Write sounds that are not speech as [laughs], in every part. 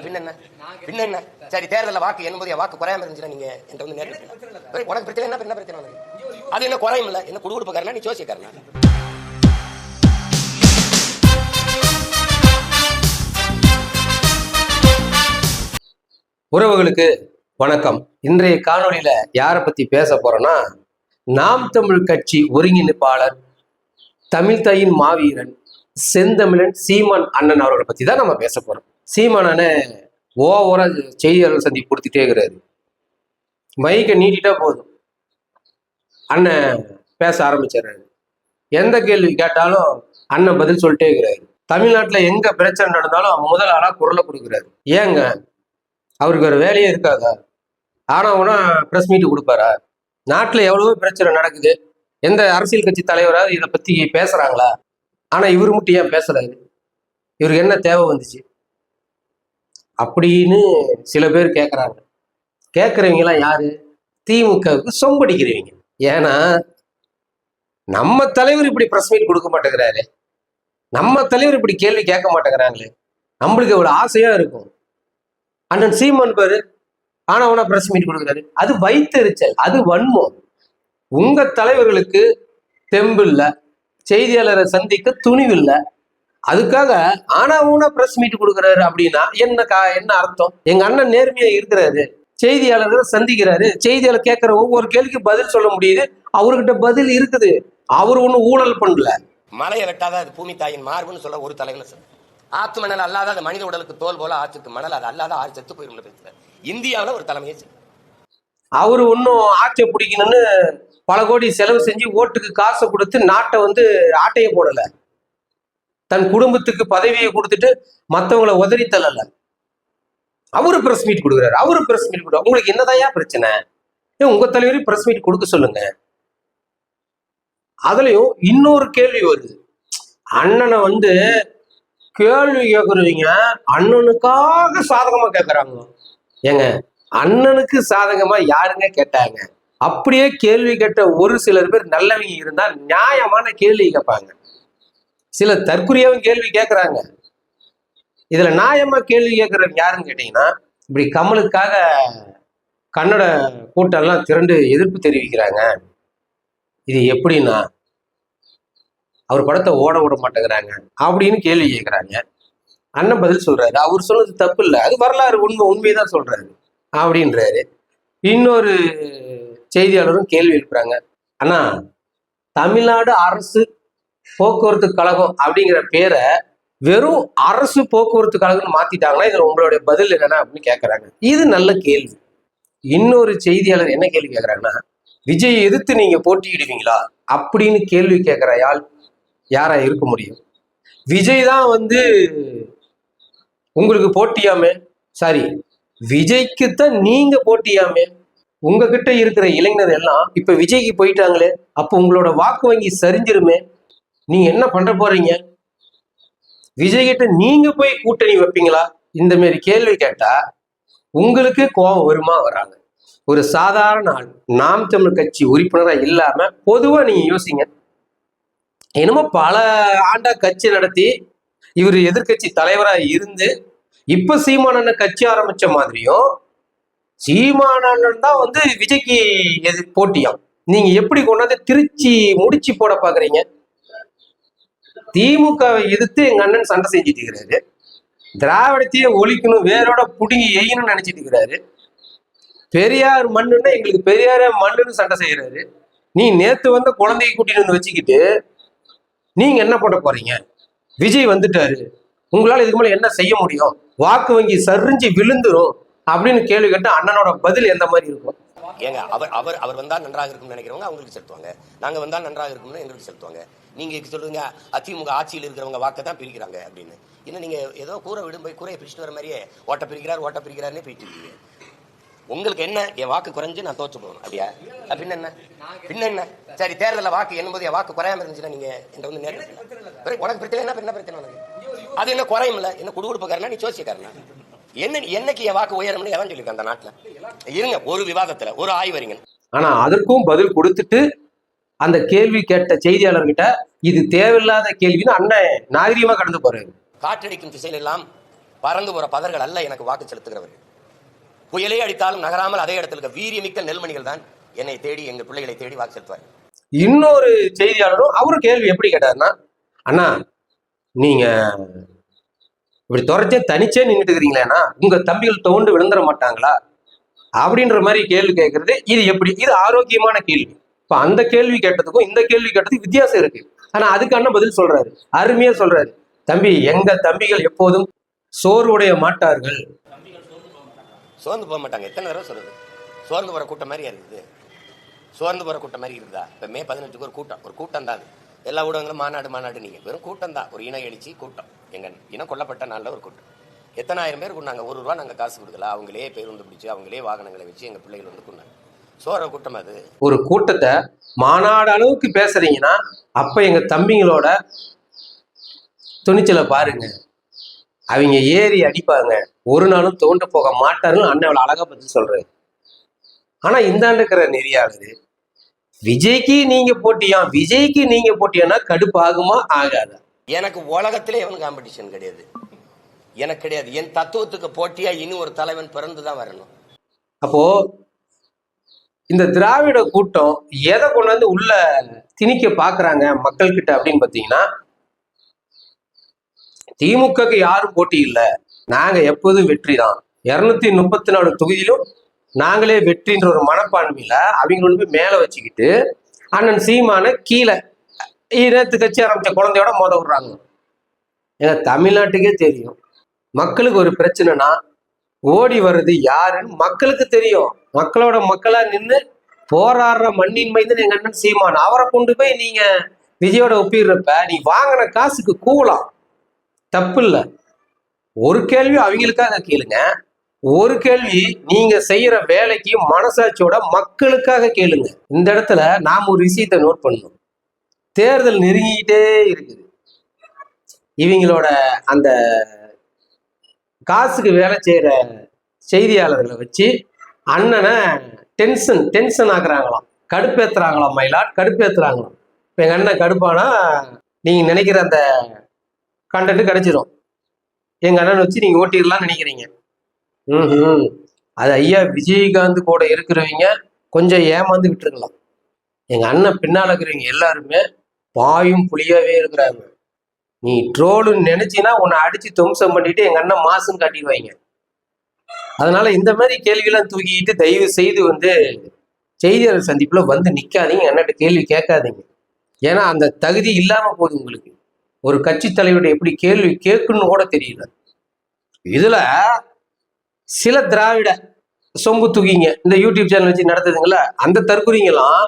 பின்ன என்ன? பின்ன என்ன? சரி தேர்தலில் வாக்கு எண்பது வாக்கு குறையாம இருந்துச்சுன்னா நீங்க என்கிட்ட வந்து நேரில். உனக்கு பிரச்சனை என்ன? என்ன பிரச்சனை உனக்கு? அது என்ன குறையும் இல்ல. என்ன குடுகுடுப்புக்காரனா? நீ ஜோசியக்காரனா? உறவுகளுக்கு வணக்கம். இன்றைய காணொளியில யாரை பத்தி பேச போறோம்னா நாம் தமிழ் கட்சி ஒருங்கிணைப்பாளர் தமிழ் தாயின் மாவீரன் செந்தமிழன் சீமான் அண்ணன் அவர்களை பத்தி தான் நம்ம பேச போறோம். சீமான் ஓவரா செய்தியாளர் சந்தி கொடுத்துட்டே இருக்கிறாரு. மைக்கை நீட்டிட்டா போதும். அண்ணன் பேச ஆரம்பிச்சிடுறாரு. எந்த கேள்வி கேட்டாலும் அண்ணன் பதில் சொல்லிட்டே இருக்கிறாரு. தமிழ்நாட்டில் எங்க பிரச்சனை நடந்தாலும் முதல் ஆளா குரலை கொடுக்குறாரு. ஏங்க? அவருக்கு ஒரு வேலையே இருக்காதா? ஆனால் உனா ப்ரெஸ் மீட் கொடுப்பாரா? நாட்டில் எவ்வளவோ பிரச்சனை நடக்குது. எந்த அரசியல் கட்சி தலைவராவது இதை பத்தி பேசுறாங்களா? ஆனால் இவர் மட்டும் ஏன் பேசுறாரு இவருக்கு என்ன தேவை வந்துச்சு? அப்படின்னு சில பேர் கேட்குறாங்க கேட்குறவங்களாம் யாரு? திமுகவுக்கு சொம்படிக்கிறவங்க. ஏன்னா நம்ம தலைவர் இப்படி பிரஸ் மீட் கொடுக்க மாட்டேங்கிறாரு. நம்ம தலைவர் இப்படி கேள்வி கேட்க மாட்டேங்கிறாங்களே. நம்மளுக்கு இவ்வளவு ஆசையா இருக்கும். அண்ணன் சீமான் பாரு ஆனா அவனா பிரஸ் மீட் கொடுக்குறாரு. அது வைத்தெரிச்சல் அது வன்மம். உங்க தலைவர்களுக்கு தெம்பு இல்ல செய்தியாளரை சந்திக்க துணிவு இல்ல அதுக்காக ஆனா ஊனா பிரஸ் மீட் கொடுக்குறாரு அப்படின்னா என்ன கா என்ன அர்த்தம்? எங்க அண்ணன் நேர்மையா இருக்கிறாரு. செய்தியாளர்களை சந்திக்கிறாரு. செய்தியாளர் கேட்கிற ஒவ்வொரு கேள்விக்கு பதில் சொல்ல முடியுது. அவர்கிட்ட பதில் இருக்குது. அவர் ஒன்றும் ஊழல் பண்ணல. மலையை வெட்டாத அது பூமி தாயின் மார்புன்னு சொல்ல ஒரு தலைவர் சார் ஆத்து மணல் அல்லாத அது மனித உடலுக்கு தோல் போல ஆற்றுக்கு மணல் அது அல்லாத ஆறு செத்து போயிருந்த பேசுறாரு இந்தியாவில் ஒரு தலைமையை சார் அவரு ஒன்றும் ஆட்சியை பிடிக்கணும்னு பல கோடி செலவு செஞ்சு ஓட்டுக்கு காசை கொடுத்து நாட்டை வந்து ஆட்டையை போடல. தன் குடும்பத்துக்கு பதவியை கொடுத்துட்டு மற்றவங்களை உதறி தள்ளல. அவரு பிரஸ் மீட் கொடுக்குறாரு. அவரு பிரஸ் மீட் கொடுக்குறாரு. உங்களுக்கு என்னதாயா பிரச்சனை? ஏன் உங்க தலைவரையும் பிரஸ் மீட் கொடுக்க சொல்லுங்க. அதுலயும் இன்னொரு கேள்வி வருது. அண்ணனை வந்து கேள்வி கேட்குறவங்க அண்ணனுக்காக சாதகமா கேட்கறாங்க ஏங்க அண்ணனுக்கு சாதகமா யாருங்க கேட்டாங்க? அப்படியே கேள்வி கேட்ட ஒரு சிலர் பேர் நல்லவங்க இருந்தா நியாயமான கேள்வி கேட்பாங்க. சில தற்குறியாவும் கேள்வி கேட்குறாங்க இதுல நியாயமா கேள்வி கேட்கறவங்க யாருன்னு கேட்டீங்கன்னா இப்படி கமலுக்காக கன்னட கூட்டம் எல்லாம் திரண்டு எதிர்ப்பு தெரிவிக்கிறாங்க. இது எப்படின்னா அவர் படத்தை ஓட விட மாட்டேங்கிறாங்க அப்படின்னு கேள்வி கேட்குறாங்க அண்ணன் பதில் சொல்றாரு. அவர் சொன்னது தப்பு இல்லை அது வரலாறு உண்மை உண்மைதான் சொல்றாரு. அப்படின்றாரு. இன்னொரு செய்தியாளரும் கேள்வி எழுப்புறாங்க. அண்ணா தமிழ்நாடு அரசு போக்குவரத்து கழகம் அப்படிங்கிற பேரை வெறும் அரசு போக்குவரத்து கழகம்னு மாத்திட்டாங்கன்னா இதுல உங்களுடைய பதில் என்னன்னா அப்படின்னு கேட்கறாங்க இது நல்ல கேள்வி. இன்னொரு செய்தியாளர் என்ன கேள்வி கேட்கறாங்கன்னா விஜய் எதிர்த்து நீங்க போட்டியிடுவீங்களா? அப்படின்னு கேள்வி கேட்கிற யாழ் யாரா இருக்க முடியும். விஜய் தான் வந்து உங்களுக்கு போட்டியாமே. சாரி விஜய்க்கு தான் நீங்க போட்டியாமே. உங்ககிட்ட இருக்கிற இளைஞர் எல்லாம் இப்ப விஜய்க்கு போயிட்டாங்களே அப்போ உங்களோட வாக்கு வங்கி சரிஞ்சிருமே. நீங்க என்ன பண்ற போறீங்க? விஜய்கிட்ட நீங்க போய் கூட்டணி வைப்பீங்களா? இந்த மாதிரி கேள்வி கேட்டா உங்களுக்கு கோபம் வருமா வராங்க ஒரு சாதாரண ஆள் நாம் தமிழ் கட்சி உறுப்பினரா இல்லாம பொதுவா நீங்க யோசிங்க. என்னமோ பல ஆண்டா கட்சி நடத்தி இவர் எதிர்க்கட்சி தலைவரா இருந்து இப்ப சீமானண்ணன் கட்சி ஆரம்பிச்ச மாதிரியும் சீமானண்ணன் தான் வந்து விஜய்க்கு எது போட்டியாம். நீங்க எப்படி கொண்டாந்து திருச்சி முடிச்சு போட பாக்குறீங்க? திமுகவை எதிர்த்து எங்க அண்ணன் சண்டை செஞ்சுட்டு இருக்கிறாரு. திராவிடத்தையே ஒழிக்கணும் வேரோட புடுங்கி எய்யணும்னு நினைச்சிட்டு இருக்கிறாரு. பெரியார் மண்ணுன்னா எங்களுக்கு பெரியாரே மண்ணுன்னு சண்டை செய்யறாரு நீ நேத்து வந்த குழந்தைய கூட்டிட்டு வந்து வச்சுக்கிட்டு நீங்க என்ன பண்ண போறீங்க? விஜய் வந்துட்டாரு. உங்களால இதுக்கு மேல என்ன செய்ய முடியும்? வாக்கு வங்கி சரிஞ்சு விழுந்துரும் அப்படின்னு கேள்வி கேட்டு அண்ணனோட பதில் எந்த மாதிரி இருக்கும்? ஏங்க அவர் அவர் அவர் வந்தால் நன்றாக இருக்கும்னு நினைக்கிறவங்க அவங்களுக்கு செலுத்துவாங்க. நாங்கள் வந்தால் நன்றாக இருக்கும்னு எங்களுக்கு செலுத்துவாங்க. நீங்க சொல்லுங்க அதிமுக ஆட்சியில் இருக்கிறவங்க வாக்கை தான் பிரிக்கிறாங்க அப்படின்னு. இன்னும் நீங்க ஏதோ கூரை விடும் போய் கூரையை பிரிச்சுட்டு வர மாதிரியே ஓட்ட பிரிக்கிறார் ஓட்ட பிரிக்கிறாருன்னு போயிட்டு இருக்கீங்க. உங்களுக்கு என்ன? என் வாக்கு குறைஞ்சு நான் தோச்சு போகணும் அப்படியா? பின்ன என்ன? பின்ன என்ன? சரி தேர்தலில் வாக்கு என்னும்போது என் வாக்கு குறையாம இருந்துச்சுன்னா நீங்க என்கிட்ட வந்து நேரில் உனக்கு பிரச்சனை என்ன என்ன பிரச்சனை உனக்கு? அது என்ன குறையும் இல்லை என்ன குடுகுடுப்புக்காரனா? நீ சோசியக்காரனா? என்ன என்னைக்கு என் வாக்கு உயரம்னு எவன் சொல்லியிருக்கேன் அந்த நாட்டுல? இருங்க ஒரு விவாதத்துல ஒரு ஆய்வறிங்க ஆனா அதற்கும் பதில் கொடுத்துட்டு அந்த கேள்வி கேட்ட செய்தியாளர்கிட்ட இது தேவையில்லாத கேள்வின்னு அண்ணன் நாகரீகமா கடந்து போறாரு. காற்றடிக்கும் திசையிலெல்லாம் பறந்து போற பதர்கள் அல்ல எனக்கு வாக்கு செலுத்துகிறவர்கள். புயலே அடித்தாலும் நகராமல் அதே இடத்துல இருக்க வீரியமிக்க நெல்மணிகள் தான் என்னை தேடி எங்கள் பிள்ளைகளை தேடி வாக்கு செலுத்துவார்கள். இன்னொரு செய்தியாளரும் அவரு கேள்வி எப்படி கேட்டாருன்னா அண்ணா நீங்க இப்படி துறைச்சே தனிச்சே நின்றுட்டு இருக்கிறீங்களேண்ணா உங்க தம்பிகள் தோண்டு விழுந்துட மாட்டாங்களா? அப்படின்ற மாதிரி கேள்வி கேட்கறது. இது எப்படி? இது ஆரோக்கியமான கேள்வி. இப்போ அந்த கேள்வி கேட்டதுக்கும் இந்த கேள்வி கேட்டதுக்கும் வித்தியாசம் இருக்கு. ஆனா அதுக்கான பதில் சொல்றாரு. அருமையா சொல்றாரு. தம்பி எங்க தம்பிகள் எப்போதும் சோர்வுடைய மாட்டார்கள். சோர்ந்து போக மாட்டாங்க. எத்தனை தடவை சொல்றது? சோர்ந்து போற கூட்டம் மாதிரி இருக்குது. சோர்ந்து போற கூட்டம் மாதிரி இருக்குதா? இப்போ மே பதினஞ்சுக்கு ஒரு கூட்டம். ஒரு கூட்டம் தான் அது. எல்லா ஊடகங்களும் மாநாடு மாநாடு நீங்க. வெறும் கூட்டம் தான். ஒரு இன எழுச்சி கூட்டம். எங்க இனம் கொல்லப்பட்ட நாளில் ஒரு கூட்டம். எத்தனாயிரம் பேர் கொண்டாங்க ஒரு ரூபா நாங்கள் காசு கொடுக்கல. அவங்களே பேருந்து பிடிச்சி அவங்களே வாகனங்களை வச்சு எங்கள் பிள்ளைகள் வந்து கொண்டாங்க சோற கூட்டம் அது. ஒரு கூட்டத்தை மாநாடு அளவுக்கு பேசுறீங்கன்னா அப்ப எங்க தம்பிங்களோட துணிச்சலை பாருங்க. அவங்க ஏறி அடிப்பாங்க. ஒரு நாளும் தோண்டு போக மாட்டாருன்னு அண்ணன் அழகா பதில் சொல்றாரு. ஆனா இந்தாண்டு இருக்கிற நெறியாளரு விஜய்க்கு நீங்க போட்டியா? விஜய்க்கு நீங்க போட்டியானா கடுப்பு ஆகுமா ஆகாதா? எனக்கு உலகத்திலே எவனும் காம்படிஷன் கிடையாது. எனக்கு கிடையாது. என் தத்துவத்துக்கு போட்டியா இனி ஒரு தலைவன் பிறந்து தான் வரணும். அப்போ இந்த திராவிட கூட்டம் எதை கொண்டு வந்து உள்ள திணிக்க பாக்குறாங்க மக்கள் கிட்ட அப்படின்னு பாத்தீங்கன்னா திமுகக்கு யாரும் போட்டி இல்லை. நாங்க எப்போதும் வெற்றி தான் இருநூத்தி முப்பத்தி நாலு தொகுதியிலும் நாங்களே வெற்றின்ற ஒரு மனப்பான்மையில அவங்க கொண்டு போய் மேல வச்சுக்கிட்டு அண்ணன் சீமான கீழே நேத்து கட்சி ஆரம்பிச்ச குழந்தையோட மோத விடுறாங்க. ஏன்னா தமிழ்நாட்டுக்கே தெரியும். மக்களுக்கு ஒரு பிரச்சனைனா ஓடி வர்றது யாருன்னு மக்களுக்கு தெரியும். மக்களோட மக்களா நின்று போராடுற மண்ணின் மைந்தன் எங்க அண்ணன் சீமான் அவரை கொண்டு போய் நீங்க விஜயோட ஒப்பிடுறப்ப நீ வாங்கின காசுக்கு கூலாம் தப்பு இல்லை. ஒரு கேள்வி அவங்களுக்காக கேளுங்க. ஒரு கேள்வி நீங்க செய்யற வேலைக்கு மனசாட்சியோட மக்களுக்காக கேளுங்க. இந்த இடத்துல நாம் ஒரு விஷயத்தை நோட் பண்ணணும். தேர்தல் நெருங்கிக்கிட்டே இருக்குது. இவங்களோட அந்த காசுக்கு வேலை செய்யற செய்தியாளர்களை வச்சு அண்ணனை டென்ஷன் டென்ஷன் ஆக்குறாங்களாம். கடுப்பேத்துறாங்களாம் மயிலாட் கடுப்பேத்துறாங்களாம். இப்போ எங்கள் அண்ணன் கடுப்பானா நீங்கள் நினைக்கிற அந்த கண்டென்ட் கிடைச்சிரும். எங்கள் அண்ணனை வச்சு நீங்கள் ஓட்டிடலாம்னு நினைக்கிறீங்க. ம் அது ஐயா விஜயகாந்த் கூட இருக்கிறவங்க கொஞ்சம் ஏமாந்து விட்டுருக்கலாம். எங்கள் அண்ணன் பின்னால் இருக்கிறவங்க எல்லாருமே பாயும் புளியாவே இருக்கிறாங்க. நீ ட்ரோலுன்னு நினைச்சினா உன்னை அடிச்சு துவம்சம் பண்ணிட்டு எங்க அண்ணன் மாசுன்னு காட்டிடுவாங்க. அதனால இந்த மாதிரி கேள்வியெல்லாம் தூக்கிட்டு தயவு செய்து வந்து செய்தியாளர் சந்திப்புல வந்து நிக்காதீங்க என்னட்ட கேள்வி கேட்காதீங்க. ஏன்னா அந்த தகுதி இல்லாம போகுது உங்களுக்கு. ஒரு கட்சி தலைவருடைய எப்படி கேள்வி கேட்கணும்னு கூட தெரியல. இதுல சில திராவிட சொம்பு தூக்கிங்க இந்த யூடியூப் சேனல் வச்சு நடத்துதுங்கள அந்த தற்குறிங்கெல்லாம்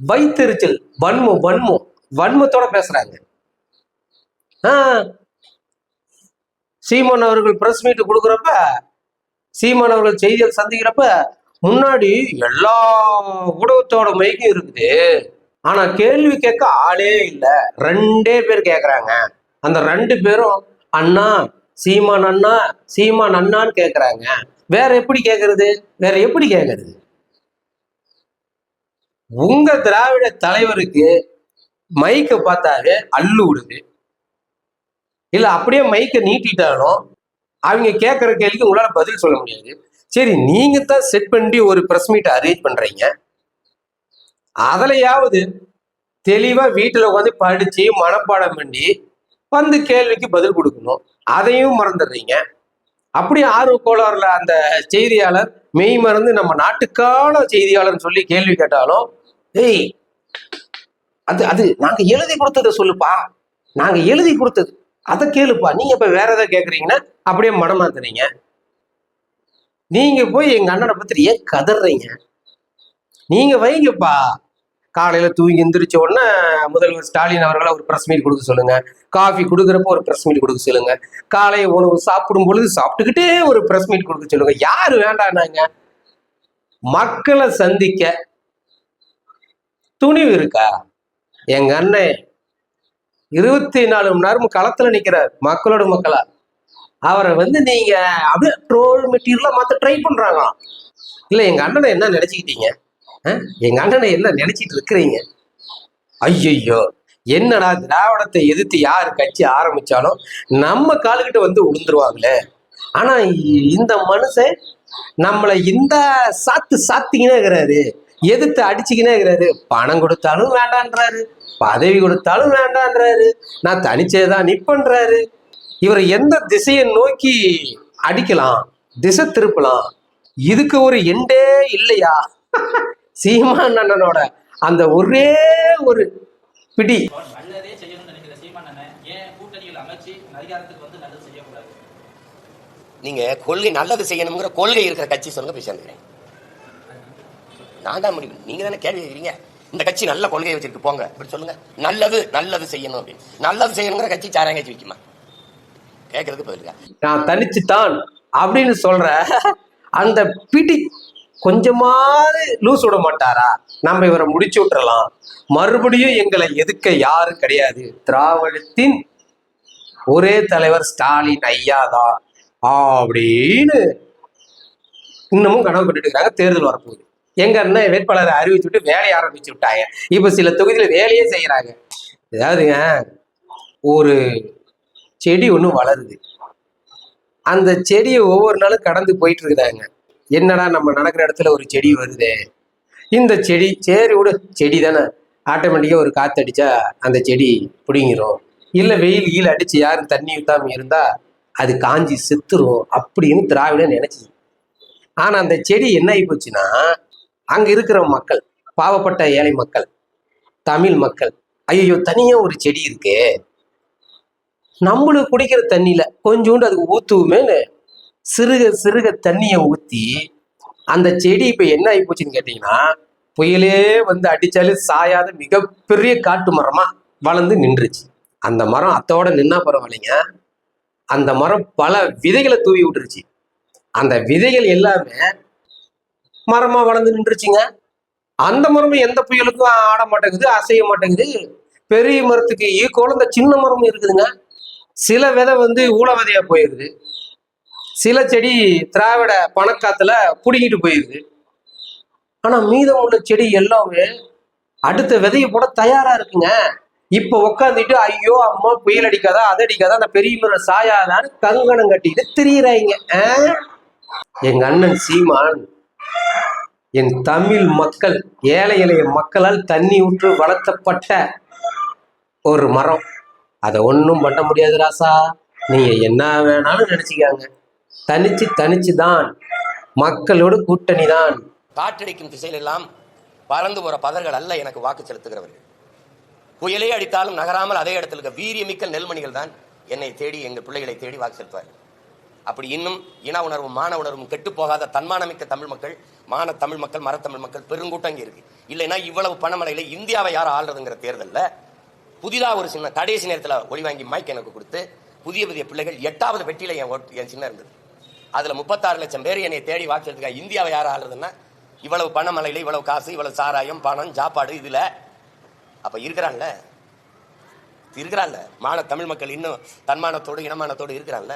வைத்தெரிச்சல் வன்மம் வன்மம் வன்மத்தோட பேசுறாங்க. சீமான் அவர்கள் பிரஸ் மீட் கொடுக்குறப்ப சீமான் அவர்கள் செய்தியாளர் சந்திக்கிறப்ப முன்னாடி எல்லா ஊடகத்தோட மைக்கும் இருக்குது. ஆனா கேள்வி கேட்க ஆளே இல்லை. ரெண்டே பேர் கேக்குறாங்க. அந்த ரெண்டு பேரும் அண்ணா சீமான் அண்ணா சீமான் அண்ணான்னு கேக்குறாங்க. வேற எப்படி கேக்குறது? வேற எப்படி கேக்குறது? உங்க திராவிட தலைவருக்கு மைக்கை பார்த்தாவே அள்ளு விடுது. இல்ல அப்படியே மைக்கை நீட்டிட்டாலும் அவங்க கேட்குற கேள்விக்கு உங்களால பதில் சொல்ல முடியாது. சரி நீங்க தான் செட் பண்ணி ஒரு ப்ரெஸ் மீட் அரேஞ்ச் பண்றீங்க. அதுலயாவது தெளிவா வீட்டுல உட்காந்து படிச்சு மனப்பாடம் பண்ணி வந்து கேள்விக்கு பதில் கொடுக்கணும். அதையும் மறந்துடுறீங்க. அப்படி ஆர்வ கோளாறுல அந்த செய்தியாளர் மெய் மறந்து நம்ம நாட்டுக்கான செய்தியாளர்னு சொல்லி கேள்வி கேட்டாலும் ஏய் அது அது நாங்க எழுதி கொடுத்ததை சொல்லுப்பா. நாங்க எழுதி கொடுத்தது. அதை கேளுப்பா. நீங்க இப்ப வேற எதாவது கேட்குறீங்கன்னா அப்படியே மடமாத்துறீங்க நீங்க போய் எங்க அண்ணனை பத்தி ஏன் கதறீங்க? நீங்க வைங்கப்பா. காலையில தூங்கி எந்திரிச்ச உடனே முதல்வர் ஸ்டாலின் அவர்களை ஒரு ப்ரெஸ் மீட் கொடுக்க சொல்லுங்க. காஃபி கொடுக்குறப்ப ஒரு ப்ரெஸ் மீட் கொடுக்க சொல்லுங்க. காலை உணவு சாப்பிடும் பொழுது சாப்பிட்டுக்கிட்டே ஒரு ப்ரெஸ் மீட் கொடுக்க சொல்லுங்க. யாரு வேண்டாம்னாங்க மக்களை சந்திக்க துணிவு இருக்கா? எங்க அண்ணன் இருபத்தி நாலு மணி நேரம் களத்துல நிக்கிறார் மக்களோட மக்களா. அவரை வந்து நீங்க அப்படியே ட்ரோல் மெட்டீரியலா மாத்த ட்ரை பண்றாங்களாம். இல்ல எங்க அண்ணனை என்ன நினைச்சுக்கிட்டீங்க? எங்க அண்ணனை என்ன நினைச்சிட்டு இருக்கிறீங்க? ஐயையோ என்னடா திராவிடத்தை எதிர்த்து யார் கட்சி ஆரம்பிச்சாலும் நம்ம காலுக்கிட்ட வந்து விழுந்துருவாங்களே ஆனா இந்த மனுஷன் நம்மளை இந்த சாத்து சாத்திக்கினே இருக்கிறாரு. எதிர்த்து அடிச்சுக்கினே இருக்கிறாரு. பணம் கொடுத்தாலும் வேண்டான்றாரு. பதவி கொடுத்தாலும் வேண்டான்றாரு. நான் தனிச்சே தான் நிப்பன்றாரு. இவரை எந்த திசையை நோக்கி அடிக்கலாம்? திசை திருப்பலாம். இதுக்கு ஒரு எண்டே இல்லையா? [laughs] சீமான் அண்ணனோட அந்த ஒரே ஒரு பிடி. இப்போ நல்லதே செய்யணும்னு நினைக்கிற சீமான் அண்ணன் ஏன் கூட்டணிகள் அமைச்சு அதிகாரத்துக்கு வந்து நல்லது செய்யக்கூடாது? நீங்க கொள்கை நல்லது செய்யணுங்கிற கொள்கை இருக்கிற கட்சி சொல்லுங்க சேர்ந்துக்கிறேன். நான் தான் முடிவு. நீங்க தானே கேள்வி கேட்குறீங்க. இந்த கட்சி நல்ல கொள்கையை வச்சிருக்கு போங்க. இப்படி சொல்லுங்க. நல்லது நல்லது செய்யணும் அப்படின்னு. நல்லது செய்யணுங்கிற கட்சி சாராயம் கட்சி விற்குமா கேட்கறதுக்கு பதிலுங்க நான் தனிச்சுத்தான் அப்படின்னு சொல்ற அந்த பிடி கொஞ்சமாவது லூஸ் விட மாட்டாரா? நம்ம இவரை முடிச்சு விட்டுறலாம். மறுபடியும் எங்களை எதுக்க யாரும் கிடையாது. திராவிடத்தின் ஒரே தலைவர் ஸ்டாலின் ஐயாதான். அப்படின்னு இன்னமும் கனவு கட்டுட்டு இருக்காங்க தேர்தல் வரப்போகுது. எங்க இருந்தா வேட்பாளரை அறிவிச்சு விட்டு வேலையை ஆரம்பிச்சு விட்டாங்க. இப்ப சில தொகுதியில வேலையே செய்யறாங்க. ஏதாவதுங்க ஒரு செடி ஒன்று வளருது. அந்த செடியை ஒவ்வொரு நாளும் கடந்து போயிட்டு இருக்குதாங்க. என்னடா நம்ம நடக்கிற இடத்துல ஒரு செடி வருதே? இந்த செடி சரி விட செடி தானே. ஆட்டோமேட்டிக்காக ஒரு காற்று அடிச்சா அந்த செடி பிடிங்கிரும். இல்லை வெயில் கீழ் அடிச்சு யாரும் தண்ணி ஊற்றாம இருந்தா அது காஞ்சி செத்துரும் அப்படின்னு திராவிடம் நினைச்சி ஆனால் அந்த செடி என்ன ஆகி போச்சுன்னா அங்க இருக்கிற மக்கள் பாவப்பட்ட ஏழை மக்கள் தமிழ் மக்கள் ஐயோ தனியா ஒரு செடி இருக்கு. நம்மளுக்கு குடிக்கிற தண்ணியில கொஞ்சோண்டு அதுக்கு ஊத்துவோமேனு சிறுக சிறுக தண்ணியை ஊத்தி அந்த செடி இப்ப என்ன ஆகி போச்சுன்னு கேட்டீங்கன்னா புயலே வந்து அடிச்சாலே சாயாத மிகப்பெரிய காட்டு மரமா வளர்ந்து நின்றுச்சு. அந்த மரம் அத்தோட நின்னா பரவாயில்லைங்க. அந்த மரம் பல விதைகளை தூவி விட்டுருச்சு. அந்த விதைகள் எல்லாமே மரமா வளர்ந்து நின்றுச்சுங்க. அந்த மரமும் எந்த புயலுக்கும் ஆட மாட்டேங்குது அசைய மாட்டேங்குது. பெரிய மரத்துக்கு ஈக்குவல் இந்த சின்ன மரமும் இருக்குதுங்க. சில விதை வந்து ஊழ விதையாக போயிடுது சில செடி திராவிட பணக்காத்துல புடுங்கிட்டு போயிருது. ஆனால் மீதம் உள்ள செடி எல்லாமே அடுத்த விதையை போட தயாரா இருக்குங்க. இப்போ உக்காந்துட்டு ஐயோ அம்மா புயல் அடிக்காதா அது அடிக்காதா அந்த பெரிய மரம் சாயாதான்னு கங்கணம் கட்டிட்டு திரியிறாங்க. ஆ? எங்க அண்ணன் சீமான் என் தமிழ் மக்கள் ஏழை எளிய மக்களால் தண்ணி ஊற்று வளர்த்தப்பட்ட ஒரு மரம். அதை ஒன்றும் பண்ண முடியாது ராசா. நீங்கள் என்ன வேணாலும் நினச்சிக்காங்க. தனிச்சு தனிச்சு தான் மக்களோடு கூட்டணி தான் காற்றடிக்கும் திசையிலெல்லாம் பறந்து போற பதர்கள் அல்ல எனக்கு வாக்கு செலுத்துகிறவர்கள். புயலே அடித்தாலும் நகராமல் அதே இடத்துல இருக்க வீரியமிக்க நெல்மணிகள் தான் என்னை தேடி எங்கள் பிள்ளைகளை தேடி வாக்கு செலுத்துவார்கள். அப்படி இன்னும் இன உணர்வும் மான உணர்வும் கெட்டு போகாத தன்மானமிக்க தமிழ் மக்கள் மான தமிழ் மக்கள் மரத்தமிழ் மக்கள் பெருங்கூட்டம் இங்கே இருக்கு. இல்லைன்னா இவ்வளவு பணமலையில் இந்தியாவை யார் ஆள்றதுங்கிற தேர்தலில் புதிதாக ஒரு சின்ன கடைசி நேரத்தில் ஒளி வாங்கி மைக் எனக்கு கொடுத்து புதிய புதிய பிள்ளைகள் எட்டாவது பெட்டியில என் ஓட்டு என் சின்ன இருந்தது. அதுல முப்பத்தாறு லட்சம் பேர் என்னை தேடி வாக்கு இந்தியாவை யார் ஆளுறதுன்னா இவ்வளவு பணமலையில இவ்வளவு காசு இவ்வளவு சாராயம் பணம் சாப்பாடு இதுல. அப்ப இருக்கிறான்ல? இருக்கிறான்ல. மான தமிழ் மக்கள் இன்னும் தன்மானத்தோடு இனமானத்தோடு இருக்கிறான்ல?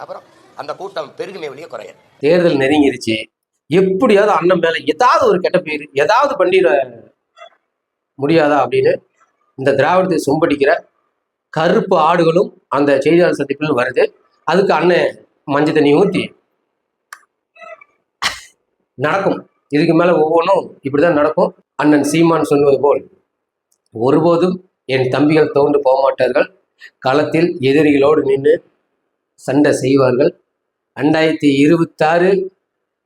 அப்புறம் அந்த கூட்டம் பெருகுமே வெளியே குறைய தேர்தல் நெருங்கிருச்சு. எப்படியாவது அண்ணன் மேல ஏதாவது ஒரு கெட்ட பேர் ஏதாவது பண்ணிட முடியாதா அப்படின்னு இந்த திராவிடத்தை சும்படிக்கிற கருப்பு ஆடுகளும் அந்த செய்தியாளர் சந்திப்பில் வருது. அதுக்கு அண்ணன் மஞ்சள் தண்ணி ஊற்றி நடக்கும். இதுக்கு மேல ஒவ்வொன்றும் இப்படிதான் நடக்கும். அண்ணன் சீமான் சொன்னது போல் ஒருபோதும் என் தம்பிகள் தோண்டு போக மாட்டார்கள். களத்தில் எதிரிகளோடு நின்று சண்டை செய்வார்கள். ரெண்டாயிரத்தி இருபத்தாறு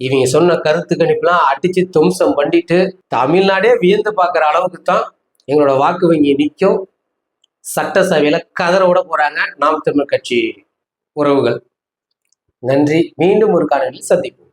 இவங்க சொன்ன கருத்து கணிப்புலாம் அடித்து தும்சம் பண்ணிட்டு தமிழ்நாடே வியந்து பார்க்குற அளவுக்கு தான் எங்களோட வாக்கு வங்கி நிற்கும் சட்டசபையில் கதற விட போகிறாங்க நாம் தமிழ் கட்சி உறவுகள். நன்றி. மீண்டும் ஒரு காணொலியில் சந்திப்போம்.